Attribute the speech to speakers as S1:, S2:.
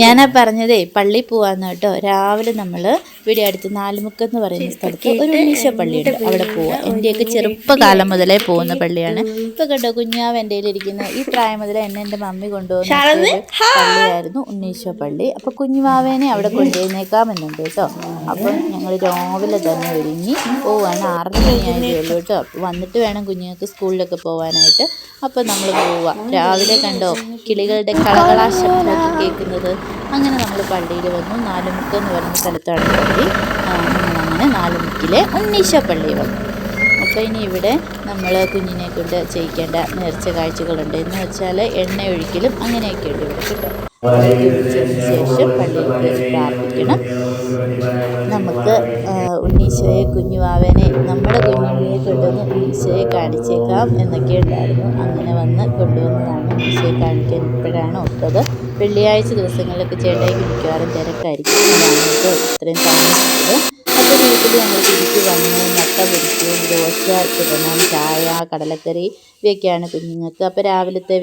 S1: ഞാനാ പറഞ്ഞതേ പള്ളി പോവാന്ന് കേട്ടോ. രാവിലെ നമ്മൾ ഇവിടെ അടുത്ത് നാലുമുക്ക് എന്ന് പറയുന്ന സ്ഥലത്ത് ഒരു ഉണ്ണീശ പള്ളിയുണ്ട്. അവിടെ പോവാം. എന്റെയൊക്കെ ചെറുപ്പകാലം മുതലേ പോകുന്ന പള്ളിയാണ്. ഇപ്പൊ കേട്ടോ കുഞ്ഞാവ് എന്റെ ഇരിക്കുന്ന ഈ പ്രായം മുതലേ എന്നെ എന്റെ മമ്മി കൊണ്ടുപോകുന്ന പള്ളിയായിരുന്നു ഉണ്ണീശ പള്ളി. അപ്പൊ കുഞ്ഞുവാവേനെ അവിടെ കൊണ്ടുവന്നേക്കാമെന്നുണ്ട് കേട്ടോ. അപ്പം ഞങ്ങൾ രാവിലെ തന്നെ ഒരുങ്ങി പോവാണ്. ആറര മണിയായതേ ഉള്ളൂ കേട്ടോ. വന്നിട്ട് വേണം കുഞ്ഞുങ്ങൾക്ക് സ്കൂളിലൊക്കെ പോവാനായിട്ട്. അപ്പം നമ്മൾ പോവാം. രാവിലെ കണ്ടോ കിളികളുടെ കളകളാ ശബ്ദമൊക്കെ കേൾക്കുന്നത് അങ്ങനെ നമ്മൾ പള്ളിയിൽ വന്നു. നാലുമുക്ക് എന്ന് പറയുന്ന സ്ഥലത്താണ് പള്ളി. അങ്ങനെ നാലുമുക്കിലെ ഉണ്ണീശ പള്ളി വന്നു. അപ്പോൾ ഇനി ഇവിടെ നമ്മൾ കുഞ്ഞിനെ കൊണ്ട് ചെയ്യിക്കേണ്ട നേർച്ച കാഴ്ചകളുണ്ട്. എന്ന് വെച്ചാൽ എണ്ണ ഒഴിക്കലും അങ്ങനെയൊക്കെ ഉണ്ട് ഇവിടെ കേട്ടോ. ശേഷം പള്ളിയിൽ പ്രാർത്ഥിക്കണം. നമുക്ക് ഉണ്ണീശോയെ കുഞ്ഞുവാവനെ നമ്മുടെ കുഞ്ഞുണ്ണിയെ ഉണ്ണീശോയെ കാണിച്ചേക്കാം എന്നൊക്കെ ഉണ്ടായിരുന്നു. അങ്ങനെ വന്ന് കൊണ്ടുവന്നതാണ് ഈശോയെ കാണിക്കാൻ ഇപ്പോഴാണ് ഒത്തത്. വെള്ളിയാഴ്ച ദിവസങ്ങളിലൊക്കെ ചേട്ടായിക്ക് മിക്കവാറും തിരക്കായിരിക്കും. ഞങ്ങൾക്ക് ഇത്രയും താമസിച്ചത് അപ്പോൾ വീട്ടിൽ ഞങ്ങൾ തിരിച്ച് വന്ന് മുട്ട പൊരിക്കും ദോശ ചുരണം ചായ കടലക്കറി ഇവയൊക്കെയാണ് കുഞ്ഞുങ്ങൾക്ക്. അപ്പോൾ രാവിലത്തെ